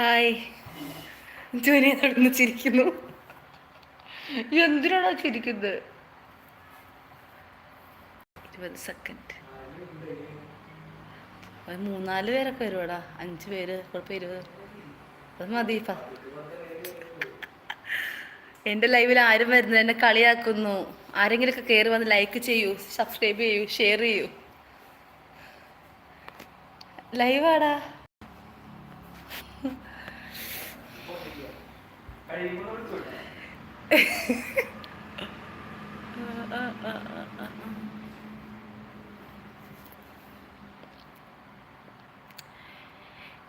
Hi. ജോലി നടന്ന് ചിരിക്കുന്നു. എന്തിനാണോ ചിരിക്കുന്നത്? ഇരുപത് സെക്കൻഡ് മൂന്നാൽ പേരൊക്കെ വരുവാടാ. അഞ്ച് പേര് കുഴപ്പം ഇരുപത്. അത് മതി എന്റെ ലൈവിൽ ആരും വരുന്നത് എന്നെ കളിയാക്കുന്നു. ആരെങ്കിലുമൊക്കെ കയറി വന്ന് ലൈക്ക് ചെയ്യൂ സബ്സ്ക്രൈബ് ചെയ്യൂ ഷെയർ ചെയ്യൂ. ലൈവാടാ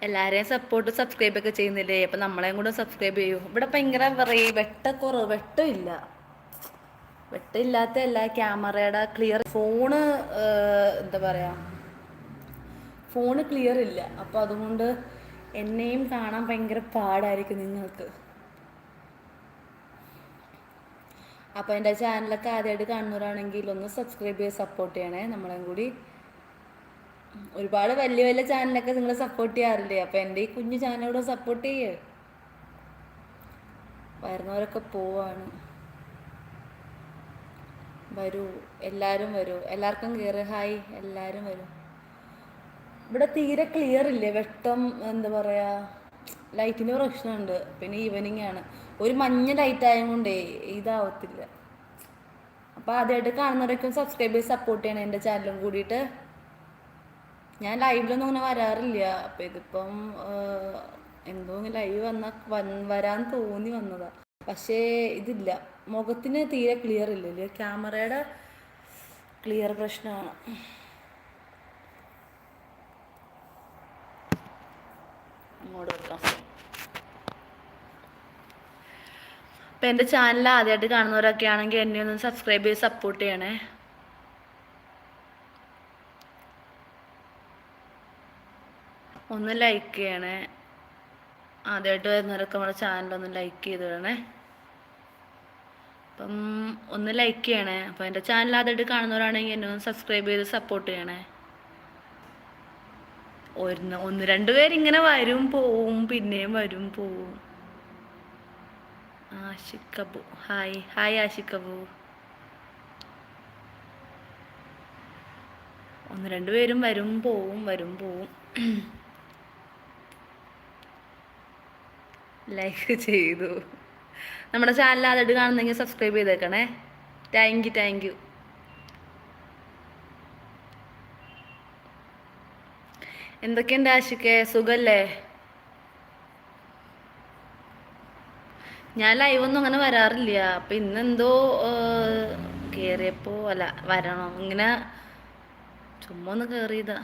എല്ലാവരെയും സപ്പോർട്ട് സബ്സ്ക്രൈബ് ഒക്കെ ചെയ്യുന്നില്ലേ? അപ്പം നമ്മളെയും കൂടെ സബ്സ്ക്രൈബ് ചെയ്യൂ. ഇവിടെ ഭയങ്കര പറയ വെട്ടക്കുറവ് വെട്ടമില്ല. വെട്ടമില്ലാത്തല്ല ക്യാമറയുടെ ക്ലിയർ ഫോണ് എന്താ പറയാ? ഫോണ് ക്ലിയർ ഇല്ല. അപ്പോൾ അതുകൊണ്ട് എന്നെയും കാണാൻ ഭയങ്കര പാടായിരിക്കും നിങ്ങൾക്ക്. അപ്പോൾ എന്റെ ചാനലൊക്കെ ആദ്യമായിട്ട് കാണുന്നവരാണെങ്കിൽ ഒന്ന് സബ്സ്ക്രൈബ് ചെയ്ത് സപ്പോർട്ട് ചെയ്യണേ. നമ്മളെയും കൂടി ഒരുപാട് വലിയ വലിയ ചാനലൊക്കെ നിങ്ങൾ സപ്പോർട്ട് ചെയ്യാറില്ലേ? അപ്പോൾ എന്റെ ഈ കുഞ്ഞു ചാനലോട് സപ്പോർട്ട് ചെയ്യേ. വരുന്നവരൊക്കെ പോവാണ്. വരൂ. എല്ലാരും വരൂ. എല്ലാവർക്കും കയറി ഹായ്. എല്ലാവരും വരൂ. ഇവിടെ തീരെ ക്ലിയർ ഇല്ലേ? വെട്ടം എന്താ പറയുക ലൈറ്റിന് പ്രശ്നമുണ്ട്. പിന്നെ ഈവനിങ് ആണ്. ഒരു മഞ്ഞ ലൈറ്റ് ആയതുകൊണ്ടേ ഇതാവത്തില്ല. അപ്പോൾ ആദ്യമായിട്ട് കാണുന്നവരൊക്കെ സബ്സ്ക്രൈബ് ചെയ്ത് സപ്പോർട്ട് ചെയ്യണം എന്റെ ചാനലും കൂടിയിട്ട്. ഞാൻ ലൈവിലൊന്നും അങ്ങനെ വരാറില്ല. അപ്പം ഇതിപ്പം എന്തോ ലൈവ് വന്ന വൻ- വരാൻ തോന്നി വന്നതാ. പക്ഷേ ഇതില്ല. മുഖത്തിന് തീരെ ക്ലിയർ ഇല്ലല്ലേ ക്യാമറയുടെ ക്ലിയർ പ്രശ്നമാണ്. ഇങ്ങോട്ട് വെക്കാം. അപ്പം എന്റെ ചാനൽ ആദ്യമായിട്ട് കാണുന്നവരൊക്കെ ആണെങ്കിൽ എന്നെ ഒന്ന് സബ്സ്ക്രൈബ് ചെയ്ത് സപ്പോർട്ട് ചെയ്യണേ. ഒന്ന് ലൈക്ക് ചെയ്യണേ. ആദ്യമായിട്ട് വരുന്നവരൊക്കെ നമ്മുടെ ചാനൽ ഒന്ന് ലൈക്ക് ചെയ്ത് വിടണേ. അപ്പം ഒന്ന് ലൈക്ക് ചെയ്യണേ. അപ്പം എന്റെ ചാനൽ ആദ്യമായിട്ട് കാണുന്നവരാണെങ്കിൽ എന്നെ ഒന്ന് സബ്സ്ക്രൈബ് ചെയ്ത് സപ്പോർട്ട് ചെയ്യണേ. ഒന്ന് ഒന്ന് രണ്ട് പേരിങ്ങനെ വരും പോവും പിന്നെയും വരും പോവും. ആഷിക്കബു. ഹായ്. ഹായ് ആഷിക്കബു. ഒന്ന് രണ്ട് പേരും വരും പോവും വരും പോവും. ലൈക്ക് ചെയ്തു. നമ്മുടെ ചാനൽ ആദ്യമായിട്ട് കാണുന്നെങ്കിൽ സബ്സ്ക്രൈബ് ചെയ്തേക്കണേ. താങ്ക് യു താങ്ക് യു എന്തൊക്കെയുണ്ട് ആശിക്കേ സുഖല്ലേ? ഞാൻ ലൈവ് ഒന്നും അങ്ങനെ വരാറില്ല. അപ്പൊ ഇന്നെന്തോ കേറിയപ്പോ അല്ല വരണം? ഇങ്ങനെ ചുമ്മാ ഒന്ന് കേറിയതാ.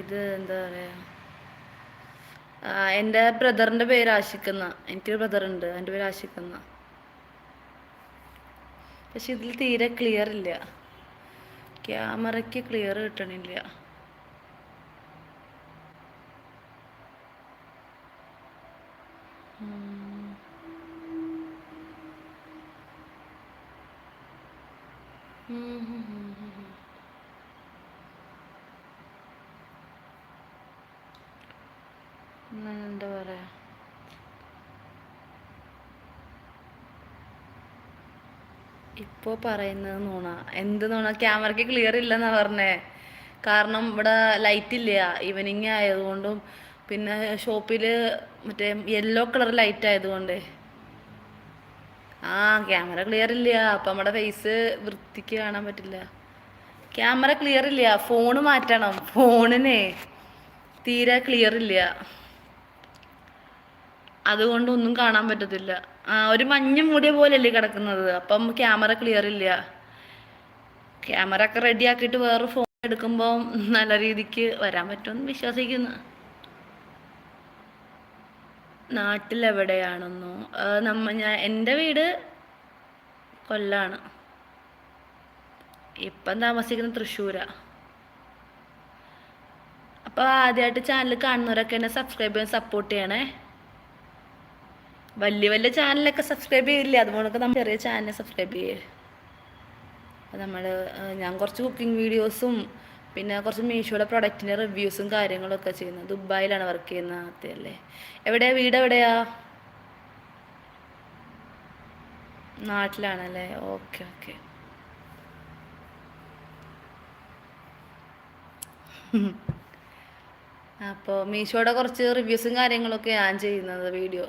ഇത് എന്താ പറയാ? എന്റെ എന്റെ ബ്രദറിന്റെ പേര് ആശിക്കുന്ന എനിക്കൊരു ബ്രദർ ഉണ്ട് എന്റെ പേര് ആശിക്കുന്ന പക്ഷെ ഇതിൽ തീരെ ക്ലിയർ ഇല്ല. ക്യാമറയ്ക്ക് ക്ലിയർ കിട്ടണില്ല. എന്താ പറയാ ഇപ്പോ പറയുന്നത് നോണ എന്ത് നോണ ക്യാമറയ്ക്ക് ക്ലിയർ ഇല്ലെന്നാ പറഞ്ഞേ കാരണം ഇവിടെ ലൈറ്റ് ഇല്ല ഈവനിങ് ആയതുകൊണ്ടും പിന്നെ ഷോപ്പിൽ മറ്റേ യെല്ലോ കളർ ലൈറ്റ് ആയതുകൊണ്ട്. ആ ക്യാമറ ക്ലിയർ ഇല്ല. അപ്പം നമ്മുടെ ഫേസ് വൃത്തിക്ക് കാണാൻ പറ്റില്ല. ക്യാമറ ക്ലിയർ ഇല്ല. ഫോണ് മാറ്റണം. ഫോണിനെ തീരെ ക്ലിയർ ഇല്ല. അതുകൊണ്ട് ഒന്നും കാണാൻ പറ്റത്തില്ല. ആ ഒരു മഞ്ഞ മൂടിയ പോലെയല്ലേ കിടക്കുന്നത്. അപ്പം ക്യാമറ ക്ലിയർ ഇല്ല. ക്യാമറ ഒക്കെ റെഡി ആക്കിയിട്ട് വേറെ ഫോൺ എടുക്കുമ്പോൾ നല്ല രീതിക്ക് വരാൻ പറ്റുമെന്ന് വിശ്വസിക്കുന്നു. നാട്ടിലെവിടെയാണെന്നോ നമ്മ ഞാൻ എന്റെ വീട് കൊല്ലാണ്. ഇപ്പം താമസിക്കുന്ന തൃശ്ശൂരാ. അപ്പോൾ ആദ്യമായിട്ട് ചാനൽ കാണുന്നവരൊക്കെ എന്നെ സബ്സ്ക്രൈബ് ചെയ്യാൻ സപ്പോർട്ട് ചെയ്യണേ. വലിയ വലിയ ചാനലൊക്കെ സബ്സ്ക്രൈബ് ചെയ്യില്ലേ അതുകൊണ്ടൊക്കെ നമ്മൾ ചെറിയ ചാനൽ സബ്സ്ക്രൈബ് ചെയ്യേ. നമ്മൾ ഞാൻ കുറച്ച് കുക്കിംഗ് വീഡിയോസും പിന്നെ കുറച്ച് മീഷോയുടെ പ്രൊഡക്റ്റിന്റെ റിവ്യൂസും കാര്യങ്ങളൊക്കെ ചെയ്യുന്നത് ദുബായിലാണ് വർക്ക് ചെയ്യുന്ന ആദ്യമല്ലേ എവിടെയാ? വീട് എവിടെയാ? നാട്ടിലാണല്ലേ ഓക്കെ ഓക്കെ അപ്പോൾ മീഷോയുടെ കുറച്ച് റിവ്യൂസും കാര്യങ്ങളൊക്കെ ഞാൻ ചെയ്യുന്നത് വീഡിയോ?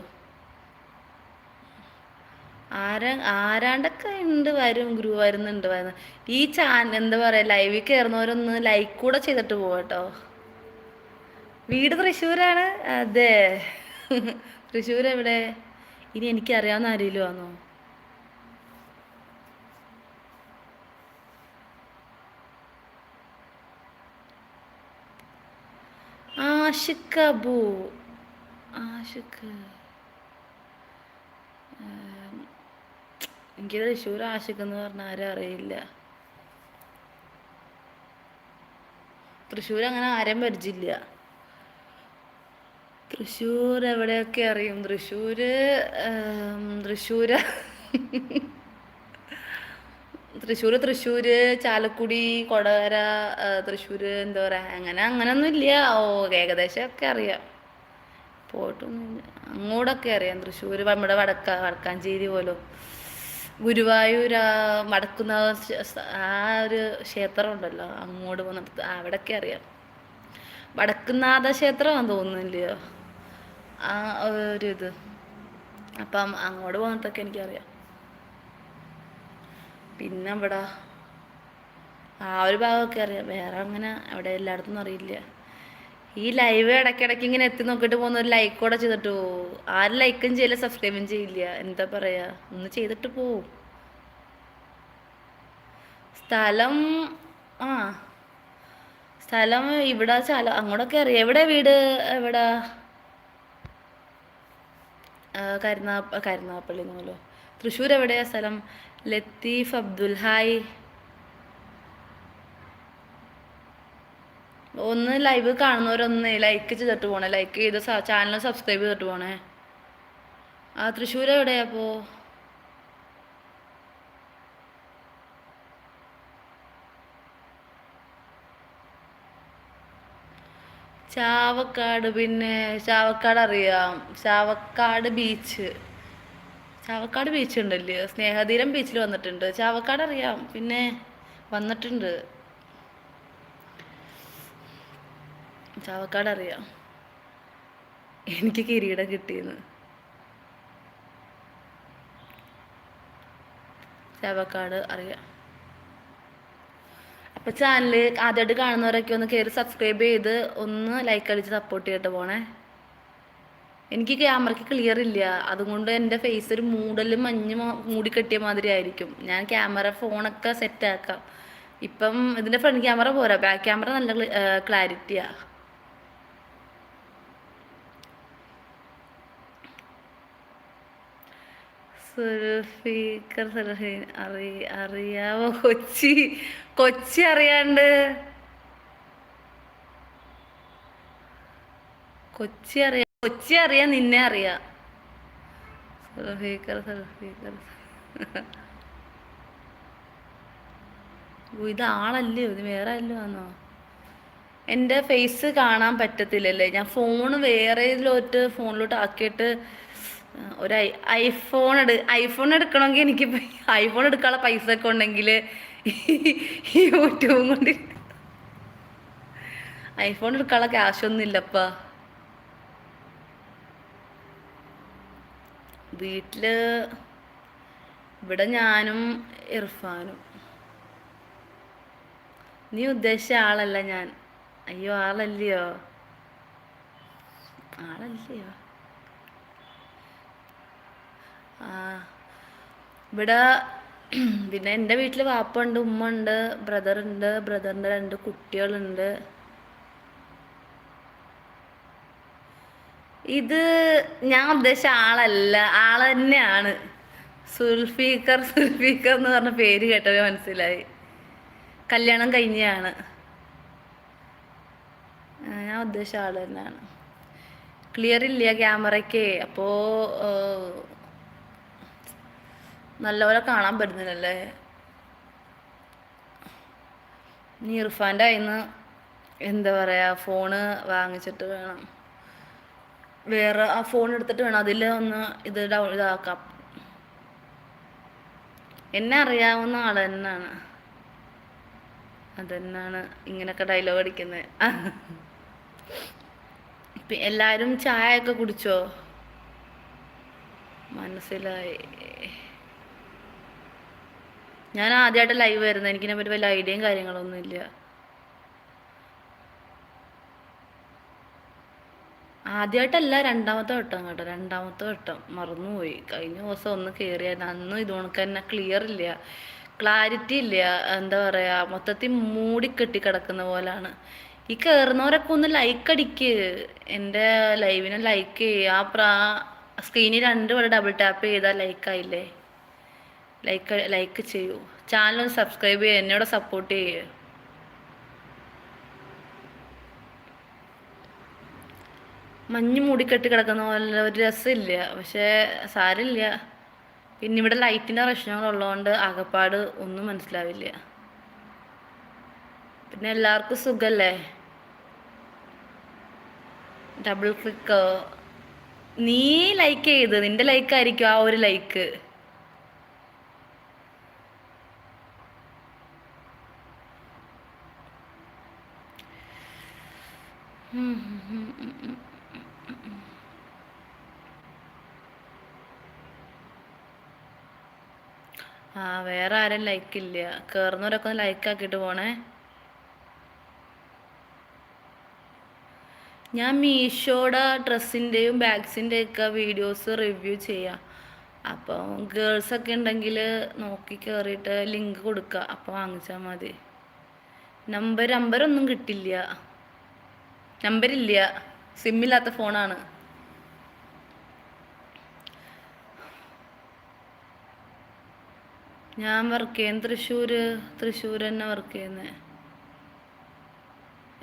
ആരാ ആരാണ്ടൊക്കെ ഉണ്ട് വരും ഗ്രൂ വരുന്നുണ്ട് വരുന്ന ഈ ചാനൽ എന്താ പറയുക ലൈവിൽ കയറുന്നവരൊന്ന് ലൈക്ക് കൂടെ ചെയ്തിട്ട് പോവാട്ടോ. വീട് തൃശ്ശൂരാണ്? അതെ. തൃശ്ശൂർ എവിടെ? ഇനി എനിക്കറിയാവുന്ന ആരെങ്കിലും ആണോ ആഷിഖ് അബു. ആഷിഖ്. എനിക്ക് തൃശ്ശൂർ ആഷിഖ് എന്ന് പറഞ്ഞാൽ ആരും അറിയില്ല. തൃശ്ശൂർ അങ്ങനെ ആരും പരിചയമില്ല. തൃശ്ശൂർ എവിടെയൊക്കെ അറിയും? തൃശ്ശൂർ തൃശ്ശൂർ. തൃശ്ശൂർ തൃശ്ശൂർ ചാലക്കുടി കൊടകര തൃശ്ശൂർ എന്താ പറയുക അങ്ങനെ അങ്ങനെയൊന്നും ഇല്ല. ഓ ഏകദേശം ഒക്കെ അറിയാം. പോയിട്ടൊന്നുമില്ല. അങ്ങോട്ടൊക്കെ അറിയാം. തൃശ്ശൂർ നമ്മുടെ വടക്ക വടക്കാഞ്ചേരി പോലും. ഗുരുവായൂർ ശ- ആ ഒരു ക്ഷേത്രം ഉണ്ടല്ലോ അങ്ങോട്ട് പോകുന്നിടത്ത് അവിടെയൊക്കെ അറിയാം. വടക്കുന്നാഥ ക്ഷേത്രമാണെന്ന് തോന്നുന്നില്ലയോ? ആ ഒരു ഇത്. അപ്പം അങ്ങോട്ട് പോകുന്നിടത്തൊക്കെ എനിക്കറിയാം. പിന്നെ ഇവിടെ ആ ഒരു ഭാഗമൊക്കെ അറിയാം. വേറെ അങ്ങനെ അവിടെ എല്ലായിടത്തും അറിയില്ല. ഈ ലൈവ് ഇടയ്ക്കിടയ്ക്ക് ഇങ്ങനെ എത്തി നോക്കിയിട്ട് പോകുന്ന ഒരു ലൈക്ക് കൂടെ ചെയ്തിട്ട് പോവും ആരും ലൈക്കും ചെയ്യില്ല സബ്സ്ക്രൈബും ചെയ്യില്ല. എന്താ പറയാ? ഒന്ന് ചെയ്തിട്ട് പോവും സ്ഥലം ആ. സ്ഥലം ഇവിടെ ചാല അങ്ങോട്ടൊക്കെ അറിയാം. എവിടെ വീട്? എവിടെ? കരുനാ കരുനാപ്പള്ളി എന്നല്ലോ തൃശ്ശൂർ എവിടെയാ സ്ഥലം? ലത്തീഫ് അബ്ദുൽ ഹായ്. ഒന്ന് ലൈവ് കാണുന്നവരൊന്ന് ലൈക്ക് ചെയ്തിട്ട് പോണേ. ലൈക്ക് ചെയ്ത് ചാനൽ സബ്സ്ക്രൈബ് ചെയ്തിട്ട് പോണേ. ആ തൃശ്ശൂർ എവിടെയാ ചാവക്കാട് പിന്നെ ചാവക്കാട് അറിയാം. ചാവക്കാട് ബീച്ച് ചാവക്കാട് ബീച്ച് ഉണ്ടല്ലേ? സ്നേഹതീരം ബീച്ചിൽ വന്നിട്ടുണ്ട്. ചാവക്കാട് അറിയാം. പിന്നെ വന്നിട്ടുണ്ട്. ചാവക്കാട് അറിയാം എനിക്ക് കിരീടം കിട്ടിയെന്ന്. ചാവക്കാട് അറിയാം. അപ്പോൾ ചാനൽ ആദ്യമായിട്ട് കാണുന്നവരൊക്കെ ഒന്ന് കയറി സബ്സ്ക്രൈബ് ചെയ്ത് ഒന്ന് ലൈക്ക് അടിച്ച് സപ്പോർട്ട് ചെയ്തിട്ട് പോണേ. എനിക്ക് ക്യാമറയ്ക്ക് ക്ലിയർ ഇല്ല. അതുകൊണ്ട് എന്റെ ഫേസ് ഒരു മൂടലും മഞ്ഞ് മൂടി കെട്ടിയ മാതിരി ആയിരിക്കും. ഞാൻ ക്യാമറ ഫോണൊക്കെ സെറ്റ് ആക്കാം. ഇപ്പം ഇതിന്റെ ഫ്രണ്ട് ക്യാമറ പോരാ. ബാക്ക് ക്യാമറ നല്ല ക്ലാരിറ്റിയാ സുൽഫീക്കർ സലഹീൻ അറി അറിയാവോ? കൊച്ചി കൊച്ചി അറിയാണ്ട്. കൊച്ചി അറിയാം കൊച്ചി അറിയാം നിന്നെ അറിയാം. സുൽഫീക്കർ ഓ, ഇത് ആളല്ലയോ ഇത് വേറെ അല്ലോ ആണോ എന്റെ ഫേസ് കാണാൻ പറ്റത്തില്ലല്ലേ? ഞാൻ ഫോൺ വേറെ ഇതിലോട്ട് ഫോണിലോട്ട് ആക്കിയിട്ട് ഒരു ഐഫോൺ എടു ഐഫോൺ എടുക്കണമെങ്കിൽ എനിക്ക് ഐഫോൺ എടുക്കാനുള്ള പൈസ ഒക്കെ ഉണ്ടെങ്കിൽ യൂട്യൂബും കൊണ്ട് ഐഫോൺ എടുക്കാനുള്ള ക്യാഷ് ഒന്നും ഇല്ലപ്പാ. വീട്ടിൽ ഇവിടെ ഞാനും ഇർഫാനും. നീ ഉദ്ദേശിച്ച ആളല്ല ഞാൻ. അയ്യോ ആളല്ലയോ? ആളല്ലയോ? ഇവിടെ പിന്നെ എന്റെ വീട്ടിൽ വാപ്പ ഉണ്ട് ഉമ്മ ഉണ്ട് ബ്രദർ ഉണ്ട് ബ്രദറിന്റെ രണ്ട് കുട്ടികളുണ്ട്. ഇത് ഞാൻ ഉദ്ദേശിച്ച ആളല്ല ആൾ തന്നെയാണ്. സുൽഫീക്കർ സുൽഫീക്കർ എന്ന് പറഞ്ഞ പേര് കേട്ടവേ മനസ്സിലായി. കല്യാണം കഴിഞ്ഞാണ് ഞാൻ ഉദ്ദേശിച്ച ആൾ തന്നെയാണ്. ക്ലിയർ ഇല്ല ക്യാമറയ്ക്ക് അപ്പോൾ നല്ലപോലെ കാണാൻ പറ്റുന്നില്ലല്ലേ? നീ ഇർഫാന്റെ കയ്യിൽ എന്താ പറയുക ഫോണ് വാങ്ങിച്ചിട്ട് വേണം. വേറെ ആ ഫോൺ എടുത്തിട്ട് വേണം അതിൽ ഒന്ന് ഇത് ഡൗ ഇതാക്കാം. എന്നെ അറിയാവുന്ന ആൾ തന്നെയാണ്. അതന്നാണ് ഇങ്ങനൊക്കെ ഡയലോഗ് അടിക്കുന്നത് എല്ലാവരും ചായ ഒക്കെ കുടിച്ചോ? മനസ്സിലായി. ഞാൻ ആദ്യമായിട്ട് ലൈവ് വരുന്നത് എനിക്കിനെ പറ്റി വലിയ ഐഡിയയും കാര്യങ്ങളൊന്നും ഇല്ല. ആദ്യമായിട്ടല്ല രണ്ടാമത്തെ വട്ടം കേട്ടോ. രണ്ടാമത്തെ വട്ടം. മറന്നുപോയി. കഴിഞ്ഞ ദിവസം ഒന്ന് കയറിയായിരുന്നു അന്നും ഇതുകൊണ്ട് തന്നെ ക്ലിയർ ഇല്ല. ക്ലാരിറ്റി ഇല്ല. എന്താ പറയുക മൊത്തത്തിൽ മൂടിക്കെട്ടി കിടക്കുന്ന പോലാണ്. ഈ കയറുന്നവരൊക്കെ ഒന്ന് ലൈക്ക് അടിക്ക്. എന്റെ ലൈവിനെ ലൈക്ക് ചെയ്യുക ആ പ്രാ സ്ക്രീനിൽ രണ്ട് വരെ ഡബിൾ ടാപ്പ് ചെയ്താൽ ലൈക്ക് ആയില്ലേ? ലൈക്ക് ലൈക്ക് ചെയ്യൂ. ചാനൽ സബ്സ്ക്രൈബ് ചെയ്യുക എന്നോട് സപ്പോർട്ട് ചെയ്യുക മഞ്ഞ് മൂടിക്കെട്ടി കിടക്കുന്ന പോലെ ഒരു രസമില്ല. പക്ഷേ സാരമില്ല. പിന്നെ ഇവിടെ ലൈറ്റിന്റെ പ്രശ്നങ്ങളുള്ളതുകൊണ്ട് ആകപ്പാട് ഒന്നും മനസ്സിലാവില്ല. പിന്നെ എല്ലാവർക്കും സുഖല്ലേ? ഡബിൾ ക്ലിക്ക് നീ ലൈക്ക് ചെയ്ത്. നിന്റെ ലൈക്കായിരിക്കും ആ ഒരു ലൈക്ക് ആ വേറെ ആരും ലൈക്ക് ഇല്ല. കയറുന്നവരൊക്കെ ഒന്ന് ലൈക്ക് ആക്കിയിട്ട് പോണേ. ഞാൻ മീഷോയുടെ ഡ്രസ്സിന്റെയും ബാഗ്സിന്റെയൊക്കെ വീഡിയോസ് റിവ്യൂ ചെയ്യാം. അപ്പോൾ ഗേൾസൊക്കെ ഉണ്ടെങ്കിൽ നോക്കി കയറിയിട്ട് ലിങ്ക് കൊടുക്കുക അപ്പോൾ വാങ്ങിച്ചാൽ മതി. നമ്പർ നമ്പറൊന്നും കിട്ടില്ല. നമ്പരില്ല. സിമ്മില്ലാത്ത ഫോണാണ്. ഞാൻ വർക്ക് ചെയ്യുന്നത് തൃശ്ശൂർ തൃശ്ശൂർ തന്നെ വർക്ക് ചെയ്യുന്നത്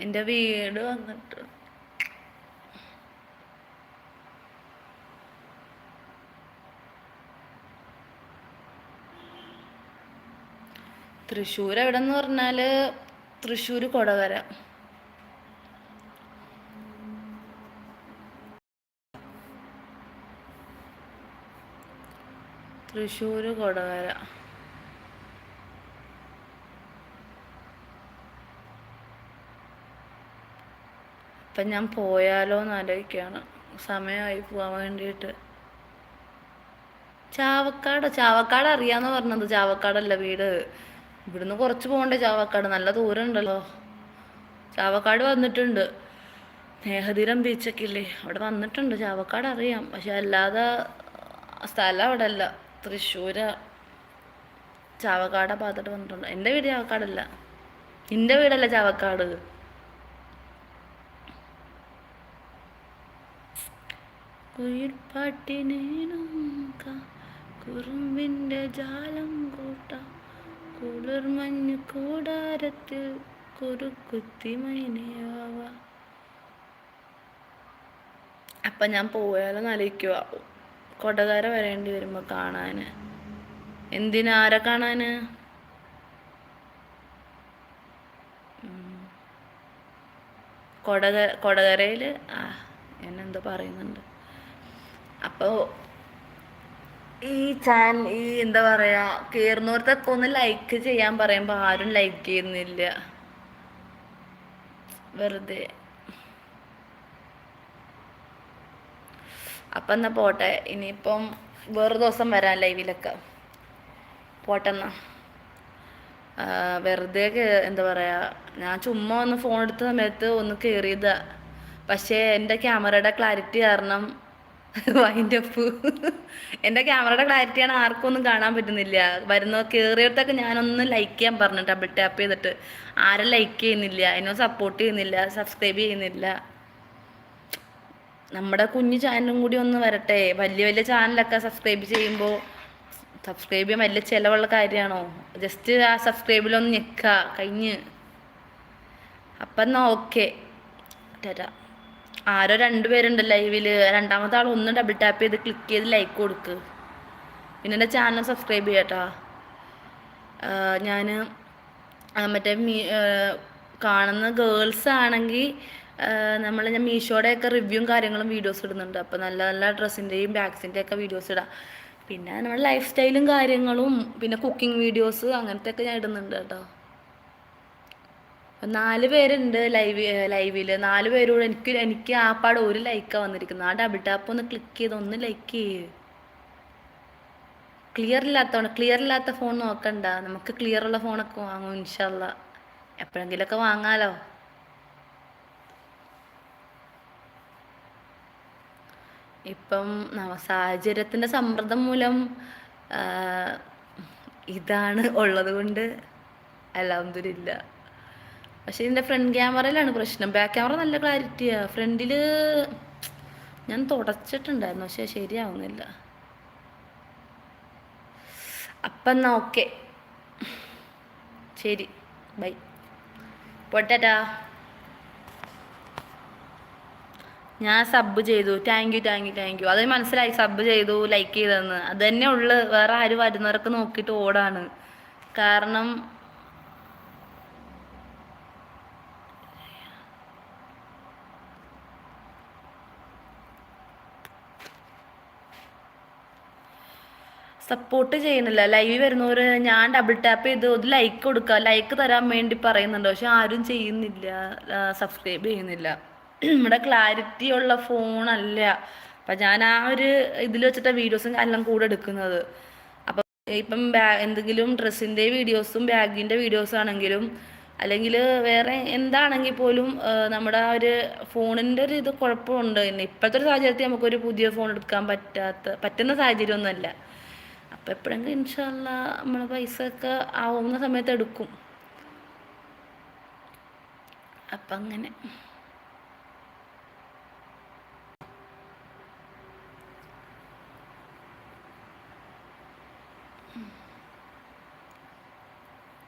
എന്റെ വീട് വന്നിട്ട്. തൃശ്ശൂർ എവിടെന്ന് പറഞ്ഞാൽ തൃശ്ശൂർ കൊടകര. തൃശ്ശൂർ കൊടകര. അപ്പം ഞാൻ പോയാലോ എന്ന് ആലോചിക്കുകയാണ്. സമയമായി പോകാൻ വേണ്ടിയിട്ട്. ചാവക്കാട് ചാവക്കാട് അറിയാന്ന് പറഞ്ഞത്. ചാവക്കാടല്ല വീട്. ഇവിടുന്ന് കുറച്ച് പോകണ്ടേ ചാവക്കാട്. നല്ല ദൂരം ഉണ്ടല്ലോ. ചാവക്കാട് വന്നിട്ടുണ്ട്. സ്നേഹതീരം ബീച്ചൊക്കെ ഇല്ലേ? അവിടെ വന്നിട്ടുണ്ട്. ചാവക്കാട് അറിയാം. പക്ഷെ അല്ലാതെ സ്ഥലം അവിടെ അല്ല തൃശ്ശൂര് ചാവക്കാട് ഭാഗത്തോട്ട് വന്നിട്ടുണ്ട്. എന്റെ വീട് ചാവക്കാടല്ല. നിന്റെ വീടല്ല ചാവക്കാട്? കുയിൽപ്പാട്ടിനേനും കുറുമ്പിന്റെ ജാലം കൂട്ട കുളിർമഞ്ഞ് കൂടാരത്തിൽ കുറുക്കുത്തി മൈനയാവ. അപ്പം ഞാൻ പോയാലും ആലോചിക്കുക കൊടകര വരേണ്ടി വരുമ്പോൾ കാണാൻ എന്തിനാരെ കാണാൻ കൊടക കൊടകരയിൽ ആ എന്നെന്തോ പറയുന്നുണ്ട്. അപ്പോൾ ഈ ചാനൽ ഈ എന്താ പറയാ കയറുന്നവർക്കൊക്കെ ഒന്ന് ലൈക്ക് ചെയ്യാൻ പറയുമ്പോൾ ആരും ലൈക്ക് ചെയ്യുന്നില്ല. വെറുതെ. അപ്പം എന്നാൽ പോട്ടെ ഇനിയിപ്പം വേറെ ദിവസം വരാം ലൈവിലൊക്കെ പോട്ടെന്നാ. വെറുതെ എന്താ പറയുക ഞാൻ ചുമ്മാ ഒന്ന് ഫോൺ എടുത്ത സമയത്ത് ഒന്ന് കയറിയതാ പക്ഷേ എന്റെ ക്യാമറയുടെ ക്ലാരിറ്റി കാരണം വൈൻഡ് അപ്പ് എന്റെ ക്യാമറയുടെ ക്ലാരിറ്റിയാണ് ആർക്കും ഒന്നും കാണാൻ പറ്റുന്നില്ല. വരുന്ന കയറിയടുത്തൊക്കെ ഞാനൊന്ന് ലൈക്ക് ചെയ്യാൻ പറഞ്ഞു ഡബിൾ ടാപ്പ് ചെയ്തിട്ട്. ആരും ലൈക്ക് ചെയ്യുന്നില്ല എന്നോ സപ്പോർട്ട് ചെയ്യുന്നില്ല സബ്സ്ക്രൈബ് ചെയ്യുന്നില്ല. നമ്മുടെ കുഞ്ഞു ചാനലും കൂടി ഒന്ന് വരട്ടെ. വലിയ വലിയ ചാനലൊക്കെ സബ്സ്ക്രൈബ് ചെയ്യുമ്പോൾ സബ്സ്ക്രൈബ് ചെയ്യാൻ വലിയ ചിലവുള്ള കാര്യമാണോ? ജസ്റ്റ് ആ സബ്സ്ക്രൈബിലൊന്ന് ഞെക്കുക കഴിഞ്ഞ്. അപ്പം എന്നാ ഓക്കെ തരാം ആരോ രണ്ടുപേരുണ്ട് ലൈവിൽ രണ്ടാമത്തെ ആൾ ഒന്ന് ഡബിൾ ടാപ്പ് ചെയ്ത് ക്ലിക്ക് ചെയ്ത് ലൈക്ക് കൊടുക്ക്. പിന്നെ എന്റെ ചാനൽ സബ്സ്ക്രൈബ് ചെയ്യട്ടാ ഞാൻ മറ്റേ മീ കാണുന്ന ഗേൾസ് ആണെങ്കിൽ നമ്മൾ ഞാൻ മീഷോയുടെയൊക്കെ റിവ്യൂവും കാര്യങ്ങളും വീഡിയോസ് ഇടുന്നുണ്ട്. അപ്പോൾ നല്ല നല്ല ഡ്രസ്സിന്റെയും ബാഗ്സിന്റെയൊക്കെ വീഡിയോസ് ഇടാം. പിന്നെ നമ്മുടെ ലൈഫ് സ്റ്റൈലും കാര്യങ്ങളും പിന്നെ കുക്കിംഗ് വീഡിയോസ് അങ്ങനത്തെ ഒക്കെ ഞാൻ ഇടുന്നുണ്ട് കേട്ടോ. നാല് പേരുണ്ട് ലൈവ് ലൈവിൽ നാല് പേരോട് എനിക്ക് എനിക്ക് ആ പാട് ഒരു ലൈക്കാണ് വന്നിരിക്കുന്നത്. ആ ഡബിൾ ടാപ്പ് ഒന്ന് ക്ലിക്ക് ചെയ്ത് ഒന്ന് ലൈക്ക് ചെയ്യ്. ക്ലിയർ ഇല്ലാത്തതാണ് ക്ലിയർ ഇല്ലാത്ത ഫോൺ നോക്കണ്ട. നമുക്ക് ക്ലിയർ ഉള്ള ഫോണൊക്കെ വാങ്ങും ഇൻഷല്ല എപ്പോഴെങ്കിലുമൊക്കെ വാങ്ങാലോ. ഇപ്പം സാഹചര്യത്തിന്റെ സമ്മർദ്ദം മൂലം ഇതാണ് ഉള്ളത് കൊണ്ട് അലഹമില്ല പക്ഷെ ഇതിന്റെ ഫ്രണ്ട് ക്യാമറയിലാണ് പ്രശ്നം. ബാക്ക് ക്യാമറ നല്ല ക്ലാരിറ്റിയാണ് ഫ്രണ്ടിൽ ഞാൻ തുടച്ചിട്ടുണ്ടായിരുന്നു പക്ഷെ ശരിയാവുന്നില്ല. അപ്പം എന്നാ ഓക്കെ. ശരി. ബൈ. പൊട്ടാ ഞാൻ സബ് ചെയ്തു. Thank you thank you thank you അത് മനസ്സിലായി. സബ് ചെയ്തു ലൈക്ക് ചെയ്തെന്ന് അത് തന്നെ ഉള്ളു വേറെ ആര് വരുന്നവർക്ക് നോക്കിയിട്ട് ഓടാണ്. കാരണം സപ്പോർട്ട് ചെയ്യുന്നില്ല ലൈവ് വരുന്നവർ ഞാൻ ഡബിൾ ടാപ്പ് ചെയ്ത് ഒരു ലൈക്ക് കൊടുക്കുക ലൈക്ക് തരാൻ വേണ്ടി പറയുന്നുണ്ട്. പക്ഷെ ആരും ചെയ്യുന്നില്ല. സബ്സ്ക്രൈബ് ചെയ്യുന്നില്ല. നമ്മുടെ ക്ലാരിറ്റി ഉള്ള ഫോണല്ല അപ്പം ഞാൻ ആ ഒരു ഇതിൽ വെച്ചിട്ട് വീഡിയോസും എല്ലാം കൂടെ എടുക്കുന്നത്. അപ്പം ഇപ്പം എന്തെങ്കിലും ഡ്രസ്സിന്റെ വീഡിയോസും ബാഗിന്റെ വീഡിയോസ് ആണെങ്കിലും അല്ലെങ്കിൽ വേറെ എന്താണെങ്കിൽ പോലും നമ്മുടെ ആ ഒരു ഫോണിന്റെ ഒരു ഇത് കുഴപ്പമുണ്ട്. പിന്നെ ഇപ്പോഴത്തെ ഒരു സാഹചര്യത്തിൽ നമുക്കൊരു പുതിയ ഫോൺ എടുക്കാൻ പറ്റാത്ത പറ്റുന്ന സാഹചര്യമൊന്നുമല്ല. അപ്പം എപ്പോഴെങ്കിലും ഇൻഷാല്ല നമ്മൾ പൈസ ഒക്കെ ആവുന്ന സമയത്ത് എടുക്കും. അപ്പം അങ്ങനെ.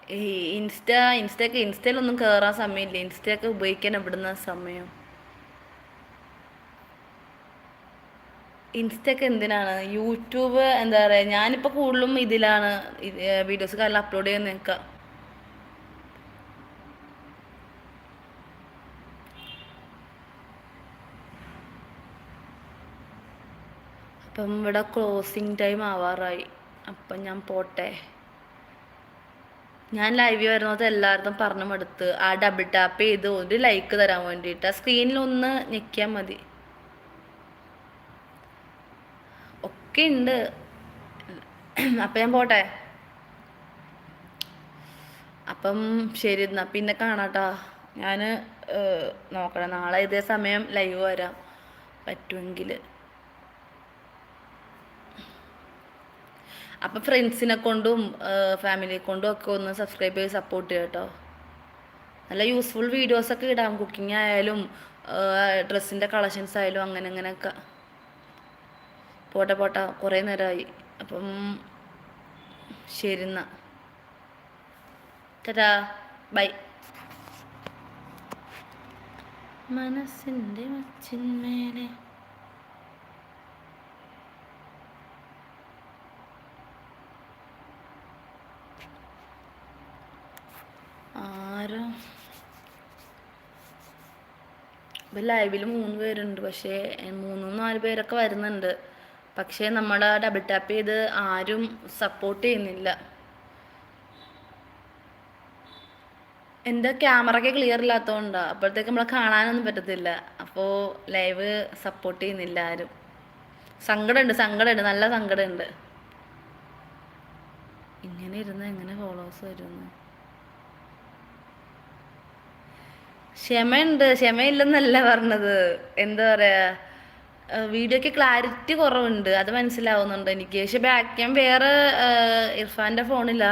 ഇൻസ്റ്റ ഇൻസ്റ്റയൊക്കെ ഇൻസ്റ്റയിലൊന്നും കയറാൻ സമയമില്ല? ഇൻസ്റ്റയൊക്കെ ഉപയോഗിക്കാൻ എവിടുന്ന സമയം? ഇൻസ്റ്റയൊക്കെ എന്തിനാണ്? യൂട്യൂബ് എന്താ പറയുക ഞാനിപ്പോൾ കൂടുതലും ഇതിലാണ് വീഡിയോസ് കാലം അപ്ലോഡ് ചെയ്യാൻ നിൽക്കുക അപ്പം ഇവിടെ ക്ലോസിങ് ടൈം ആവാറായി. അപ്പം ഞാൻ പോട്ടെ. ഞാൻ ലൈവ് വരുന്നത് എല്ലാവരും പറഞ്ഞു മടുത്ത്. ആ ഡബിൾ ടാപ്പ് ചെയ്ത് ഒരു ലൈക്ക് തരാൻ വേണ്ടിയിട്ട്. സ്ക്രീനിൽ ഒന്ന് ഞെക്കിയാൽ മതി. ഒക്കെ ഉണ്ട്. അപ്പം ഞാൻ പോട്ടെ. അപ്പം ശരി എന്നാൽ പിന്നെ കാണാട്ടാ. ഞാൻ നോക്കണം നാളെ ഇതേ സമയം ലൈവ് വരാം. പറ്റുമെങ്കിൽ അപ്പം ഫ്രണ്ട്സിനെ കൊണ്ടും ഫാമിലിയെ കൊണ്ടും ഒക്കെ ഒന്ന് സബ്സ്ക്രൈബ് ചെയ്ത് സപ്പോർട്ട് ചെയ്യുക കേട്ടോ നല്ല യൂസ്ഫുൾ വീഡിയോസൊക്കെ ഇടാം. കുക്കിംഗ് ആയാലും ഡ്രസ്സിന്റെ കളക്ഷൻസ് ആയാലും അങ്ങനെ അങ്ങനെയൊക്കെ പോട്ടെ പോട്ടെ. കുറേ നേരമായി അപ്പം ശരി എന്നാ. ടാ ബൈ. മനസ്സിന്റെ മച്ചിന്മേലെ ആരോ ഇപ്പം ലൈവിൽ മൂന്ന് പേരുണ്ട്. പക്ഷേ മൂന്നും നാല് പേരൊക്കെ വരുന്നുണ്ട്. പക്ഷേ നമ്മൾ ഡബിൾ ടാപ്പ് ചെയ്ത് ആരും സപ്പോർട്ട് ചെയ്യുന്നില്ല. എന്റെ ക്യാമറയ്ക്ക് ക്ലിയർ ഇല്ലാത്തതുകൊണ്ടാണ് അപ്പോഴത്തേക്ക് നമ്മളെ കാണാനൊന്നും പറ്റത്തില്ല. അപ്പോൾ ലൈവ് സപ്പോർട്ട് ചെയ്യുന്നില്ല ആരും. സങ്കടമുണ്ട് സങ്കടമുണ്ട്. നല്ല സങ്കടമുണ്ട്. ഇങ്ങനെ ഇരുന്ന് എങ്ങനെ ഫോളോവേഴ്സ് വരുന്നു? ക്ഷമയുണ്ട് ക്ഷമയില്ലെന്നല്ല പറഞ്ഞത്. എന്താ പറയാ വീഡിയോക്ക് ക്ലാരിറ്റി കുറവുണ്ട് അത് മനസ്സിലാവുന്നുണ്ട് എനിക്ക്. പക്ഷെ ബാക്ക് ക്യാം വേറെ ഇർഫാന്റെ ഫോണില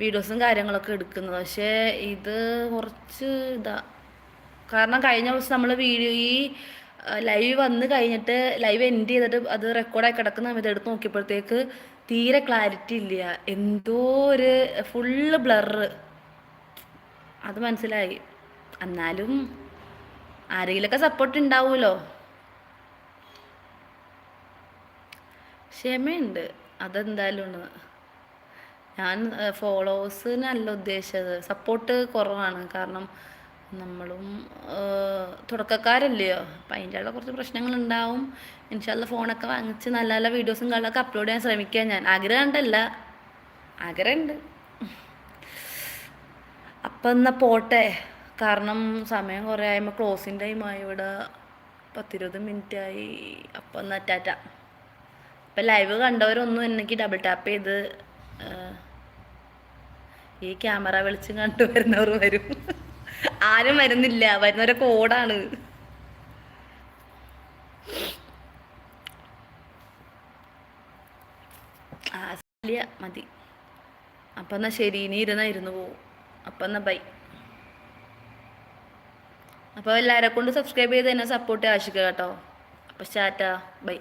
വീഡിയോസും കാര്യങ്ങളൊക്കെ എടുക്കുന്നത്. പക്ഷേ ഇത് കുറച്ച് ഇതാ. കാരണം കഴിഞ്ഞ ദിവസം നമ്മൾ വീഡിയോ ഈ ലൈവ് വന്ന് കഴിഞ്ഞിട്ട് ലൈവ് എൻഡ് ചെയ്തിട്ട് അത് റെക്കോർഡായി കിടക്കുന്ന സമയത്ത് എടുത്ത് നോക്കിയപ്പോഴത്തേക്ക് തീരെ ക്ലാരിറ്റി ഇല്ല. എന്തോ ഒരു ഫുള്ള് ബ്ലർ അത് മനസ്സിലായി. എന്നാലും ആരെങ്കിലൊക്കെ സപ്പോർട്ട് ഉണ്ടാവുമല്ലോ ക്ഷമയുണ്ട്. അതെന്തായാലും ഉണ്ട് ഞാൻ ഫോളോവേഴ്സിനല്ല ഉദ്ദേശിച്ചത്. സപ്പോർട്ട് കുറവാണ്. കാരണം നമ്മളും തുടക്കക്കാരല്ലയോ? അപ്പം അതിന്റെ ഉള്ള കുറച്ച് പ്രശ്നങ്ങളുണ്ടാവും ഇൻഷാല്ല ഫോണൊക്കെ വാങ്ങിച്ച് നല്ല നല്ല വീഡിയോസും കാര്യങ്ങളൊക്കെ അപ്ലോഡ് ചെയ്യാൻ ശ്രമിക്കുക ഞാൻ. ആഗ്രഹം ഉണ്ടല്ല ആഗ്രഹമുണ്ട് അപ്പം എന്നാൽ പോട്ടെ. കാരണം സമയം കുറേ ആയപ്പോൾ ക്ലോസിങ് ടൈമായി ഇവിടെ പത്തിരുപത് മിനിറ്റ് ആയി. അപ്പം എന്നാൽ ടാറ്റ. ഇപ്പം ലൈവ് കണ്ടവരൊന്നും എനിക്ക് ഡബിൾ ടാപ്പ് ചെയ്ത് ഈ ക്യാമറ വെളിച്ചം കണ്ടു വരുന്നവർ വരും. ആരും വരുന്നില്ല. വരുന്നവരൊക്കെ ഓടാണ് മതി. അപ്പം എന്നാൽ ശരി. ഇനി ഇരുന്നാ ഇരുന്ന് പോവും. അപ്പം ബൈ അപ്പോൾ എല്ലാവരെ കൊണ്ട് സബ്സ്ക്രൈബ് ചെയ്ത് തന്നെ സപ്പോർട്ട് ആവശ്യിക്കുക കേട്ടോ. അപ്പോൾ സ്റ്റാറ്റ ബൈ.